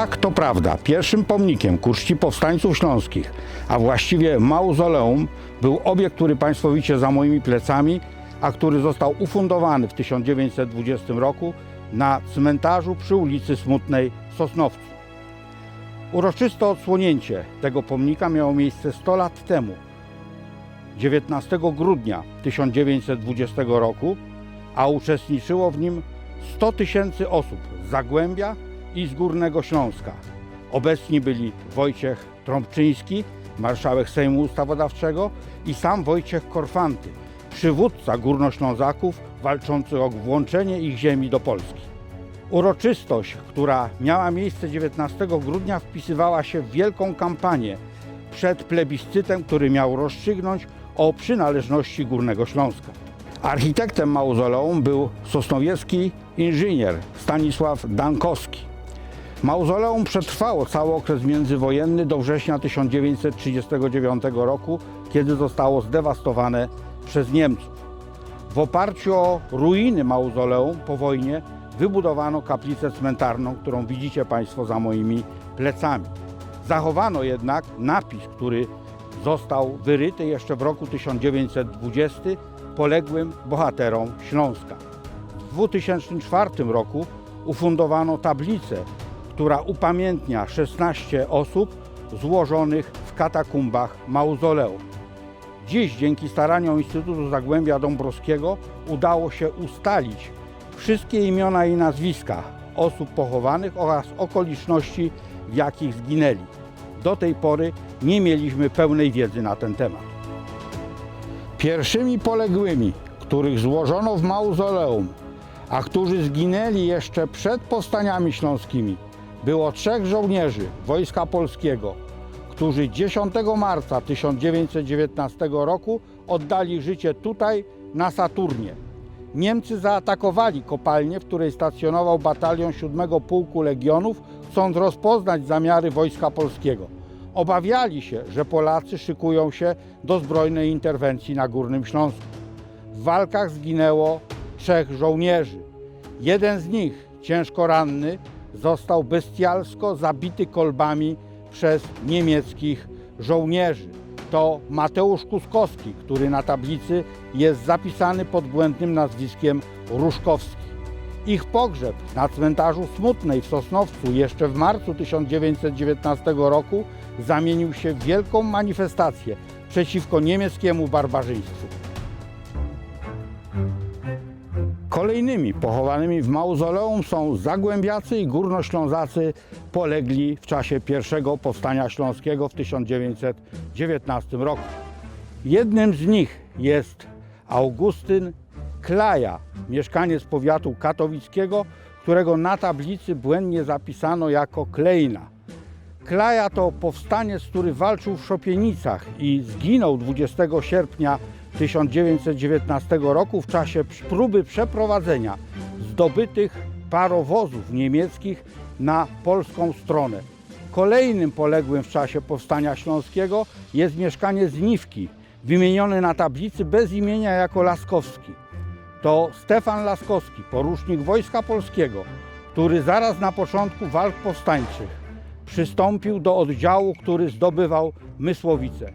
Tak, to prawda. Pierwszym pomnikiem ku czci powstańców śląskich, a właściwie mauzoleum, był obiekt, który Państwo widzicie za moimi plecami, a który został ufundowany w 1920 roku na cmentarzu przy ulicy Smutnej Sosnowcu. Uroczyste odsłonięcie tego pomnika miało miejsce 100 lat temu, 19 grudnia 1920 roku, a uczestniczyło w nim 100 tysięcy osób z Zagłębia i z Górnego Śląska. Obecni byli Wojciech Trąbczyński, marszałek Sejmu Ustawodawczego i sam Wojciech Korfanty, przywódca Górnoślązaków walczących o włączenie ich ziemi do Polski. Uroczystość, która miała miejsce 19 grudnia, wpisywała się w wielką kampanię przed plebiscytem, który miał rozstrzygnąć o przynależności Górnego Śląska. Architektem mauzoleum był sosnowiecki inżynier Stanisław Dankowski. Mauzoleum przetrwało cały okres międzywojenny do września 1939 roku, kiedy zostało zdewastowane przez Niemców. W oparciu o ruiny mauzoleum po wojnie wybudowano kaplicę cmentarną, którą widzicie Państwo za moimi plecami. Zachowano jednak napis, który został wyryty jeszcze w roku 1920 poległym bohaterom Śląska. W 2004 roku ufundowano tablicę, która upamiętnia 16 osób złożonych w katakumbach mauzoleum. Dziś dzięki staraniom Instytutu Zagłębia Dąbrowskiego udało się ustalić wszystkie imiona i nazwiska osób pochowanych oraz okoliczności, w jakich zginęli. Do tej pory nie mieliśmy pełnej wiedzy na ten temat. Pierwszymi poległymi, których złożono w mauzoleum, a którzy zginęli jeszcze przed powstaniami śląskimi, było trzech żołnierzy Wojska Polskiego, którzy 10 marca 1919 roku oddali życie tutaj na Saturnie. Niemcy zaatakowali kopalnię, w której stacjonował batalion 7 Pułku Legionów, chcąc rozpoznać zamiary Wojska Polskiego. Obawiali się, że Polacy szykują się do zbrojnej interwencji na Górnym Śląsku. W walkach zginęło trzech żołnierzy. Jeden z nich, ciężko ranny, został bestialsko zabity kolbami przez niemieckich żołnierzy. To Mateusz Kuskowski, który na tablicy jest zapisany pod błędnym nazwiskiem Różkowski. Ich pogrzeb na cmentarzu Smutnej w Sosnowcu jeszcze w marcu 1919 roku zamienił się w wielką manifestację przeciwko niemieckiemu barbarzyństwu. Kolejnymi pochowanymi w mauzoleum są Zagłębiacy i Górnoślązacy polegli w czasie pierwszego powstania śląskiego w 1919 roku. Jednym z nich jest Augustyn Klaja, mieszkaniec powiatu katowickiego, którego na tablicy błędnie zapisano jako Klejna. Klaja to powstaniec, który walczył w Szopienicach i zginął 20 sierpnia 1919 roku w czasie próby przeprowadzenia zdobytych parowozów niemieckich na polską stronę. Kolejnym poległym w czasie powstania śląskiego jest mieszkaniec Niwki, wymieniony na tablicy bez imienia jako Laskowski. To Stefan Laskowski, porucznik Wojska Polskiego, który zaraz na początku walk powstańczych przystąpił do oddziału, który zdobywał Mysłowice.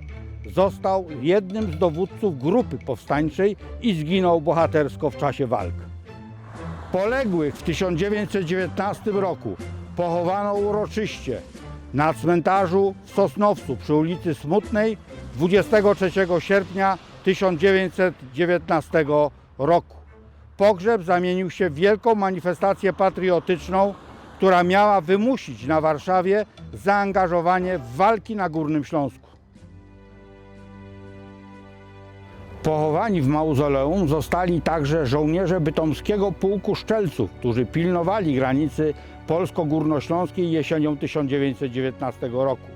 Został jednym z dowódców grupy powstańczej i zginął bohatersko w czasie walk. Poległych w 1919 roku pochowano uroczyście na cmentarzu w Sosnowcu przy ulicy Smutnej 23 sierpnia 1919 roku. Pogrzeb zamienił się w wielką manifestację patriotyczną, która miała wymusić na Warszawie zaangażowanie w walki na Górnym Śląsku. Pochowani w mauzoleum zostali także żołnierze bytomskiego pułku Szczelców, którzy pilnowali granicy polsko-górnośląskiej jesienią 1919 roku.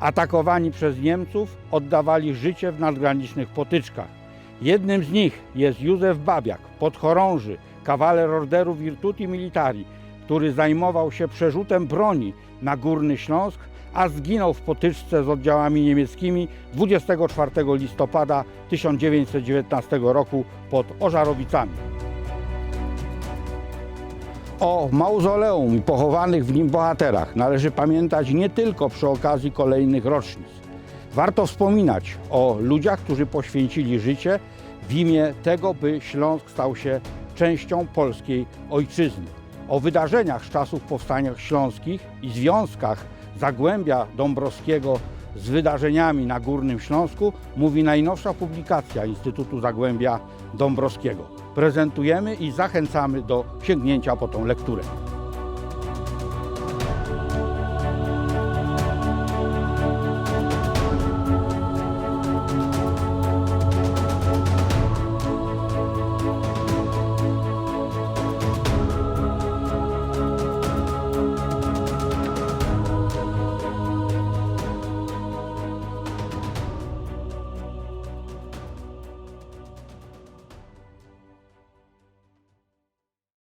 Atakowani przez Niemców oddawali życie w nadgranicznych potyczkach. Jednym z nich jest Józef Babiak, podchorąży, kawaler orderu Virtuti Militari, który zajmował się przerzutem broni na Górny Śląsk, a zginął w potyczce z oddziałami niemieckimi 24 listopada 1919 roku pod Ożarowicami. O mauzoleum i pochowanych w nim bohaterach należy pamiętać nie tylko przy okazji kolejnych rocznic. Warto wspominać o ludziach, którzy poświęcili życie w imię tego, by Śląsk stał się częścią polskiej ojczyzny. O wydarzeniach z czasów powstania śląskich i związkach Zagłębia Dąbrowskiego z wydarzeniami na Górnym Śląsku mówi najnowsza publikacja Instytutu Zagłębia Dąbrowskiego. Prezentujemy i zachęcamy do sięgnięcia po tą lekturę.